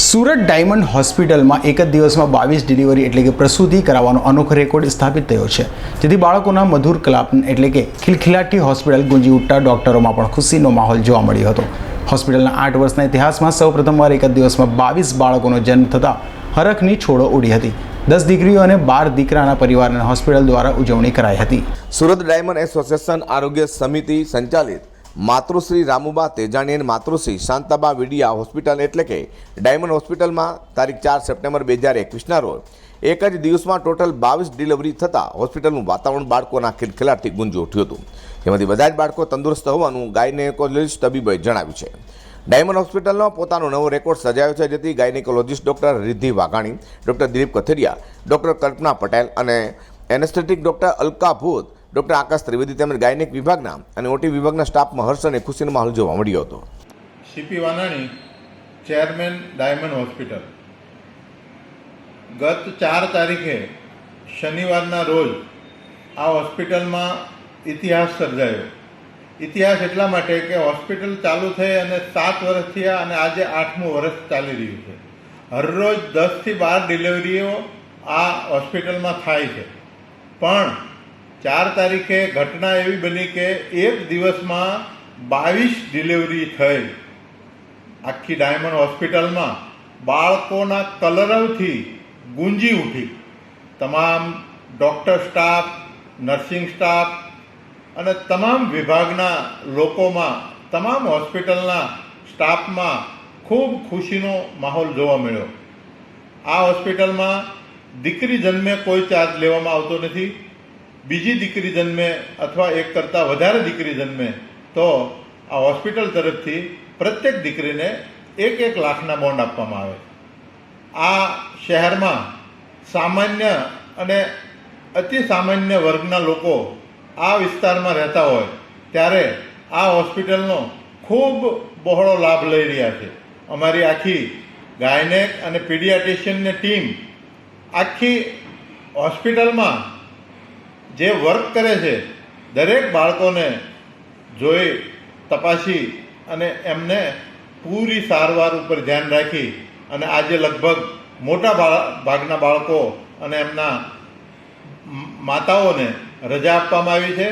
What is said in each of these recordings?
Surat diamond હોસ્પિટલમાં એક જ દિવસમાં બાવીસ ડિલિવરી એટલે કે પ્રસૂતિ કરાવવાનો અનોખો રેકોર્ડ સ્થાપિત થયો છે. જેથી બાળકોના મધુર કલાપ એટલે કે ખિલખિલાટી હોસ્પિટલ ગુંજી ઉઠતા ડોક્ટરોમાં પણ ખુશીનો માહોલ જોવા મળ્યો હતો. હોસ્પિટલના આઠ વર્ષના ઇતિહાસમાં સૌ પ્રથમવાર એક જ દિવસમાં બાવીસ બાળકોનો જન્મ થતાં હરખની છોડો ઉડી હતી. દસ દીકરીઓ અને બાર દીકરાના પરિવારને હોસ્પિટલ દ્વારા ઉજવણી કરાઈ હતી. સુરત ડાયમંડ એસોસિએશન આરોગ્ય સમિતિ સંચાલિત માતૃશ્રી રામુબા તેજાણી અને માતૃશ્રી શાંતાબા વિડિયા હોસ્પિટલ એટલે કે ડાયમંડ હોસ્પિટલમાં તારીખ ચાર સપ્ટેમ્બર બે હજાર એકવીસના રોજ એક જ દિવસમાં ટોટલ બાવીસ ડિલિવરી થતાં હોસ્પિટલનું વાતાવરણ બાળકોના ખિલખિલાટથી ગુંજી ઉઠ્યું હતું. જેમાંથી બધા જ બાળકો તંદુરસ્ત હોવાનું ગાયનેકોલોજીસ્ટ તબીબોએ જણાવ્યું છે. ડાયમંડ હોસ્પિટલનો પોતાનો નવો રેકોર્ડ સજાયો છે, જેથી gynaecologist doctor Riddhi Vaghani, doctor Dilip Katheria, doctor Kalpana Patel અને એનેસ્થેટિક ડૉક્ટર અલકા ભૂત ડૉક્ટર આકાશ ત્રિવેદી તેમજ ગાયનેક વિભાગના અને ઓટી વિભાગના સ્ટાફમાં હર્ષ અને ખુશીનો માહોલ જોવા મળ્યો હતો. CP Vanani, chairman diamond hospital. ગત ચાર તારીખે શનિવારના રોજ આ હોસ્પિટલમાં ઇતિહાસ સર્જાયો. ઇતિહાસ એટલા માટે કે હોસ્પિટલ ચાલુ થઈ અને સાત વર્ષ થયા અને આજે આઠમું વર્ષ ચાલી રહ્યું છે. હરરોજ દસથી બાર ડિલિવરીઓ આ હોસ્પિટલમાં થાય છે. પણ ચાર તારીખે ઘટના એવી બની કે એક દિવસમાં બાવીસ ડિલિવરી થઈ. આખી ડાયમંડ હોસ્પિટલમાં બાળકોના કલરવથી ગુંજી ઉઠી. તમામ ડૉક્ટર સ્ટાફ, નર્સિંગ સ્ટાફ અને તમામ વિભાગના લોકોમાં, તમામ હોસ્પિટલના સ્ટાફમાં ખૂબ ખુશીનો માહોલ જોવા મળ્યો. આ હોસ્પિટલમાં દીકરી જન્મે કોઈ ચાર્જ લેવામાં આવતો નથી. બીજી દીકરી જન્મે અથવા એક કરતાં વધારે દીકરી જન્મે, તો આ હોસ્પિટલ તરફથી પ્રત્યેક દીકરીને એક એક લાખના બોન્ડ આપવામાં આવે. આ શહેરમાં સામાન્ય અને અતિ સામાન્ય વર્ગના લોકો આ વિસ્તારમાં રહેતા હોય, ત્યારે આ હોસ્પિટલનો ખૂબ બહોળો લાભ લઈ રહ્યા છે. અમારી આખી ગાયનેક અને પીડિયાટ્રિશિયનની ટીમ આખી હોસ્પિટલમાં જે વર્ક કરે છે, દરેક બાળકોને જોઈ, તપાસી અને એમને પૂરી સારવાર ઉપર ધ્યાન રાખી અને આજે લગભગ મોટા ભાગના બાળકો અને એમના માતાઓને રજા આપવામાં આવી છે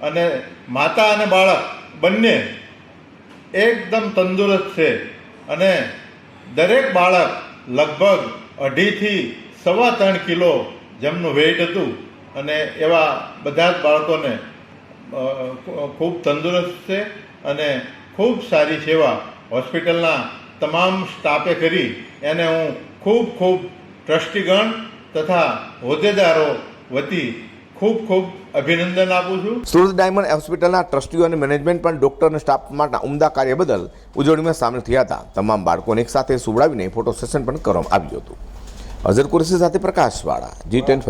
અને માતા અને બાળક બંને એકદમ તંદુરસ્ત છે અને દરેક બાળક લગભગ અઢીથી સવા ત્રણ કિલો જેમનું વેઇટ હતું અને એવા બધા જ બાળકોને ખૂબ તંદુરસ્ત છે અને ખૂબ સારી સેવા હોસ્પિટલના તમામ સ્ટાફે કરી એને હું ખૂબ ખૂબ ટ્રસ્ટીગણ તથા હોદ્દેદારો વતી ખૂબ ખૂબ અભિનંદન આપું છું. સુરત ડાયમંડ હોસ્પિટલના ટ્રસ્ટીઓ અને મેનેજમેન્ટ પણ ડોક્ટર અને સ્ટાફ માટે ઉમદા કાર્ય બદલ ઉજવણીમાં સામેલ થયા હતા. તમામ બાળકોને એકસાથે સુવડાવીને ફોટો સેશન પણ કરવામાં આવ્યું હતું. અઝર કુરેશી સાથે પ્રકાશવાળા જી ટેન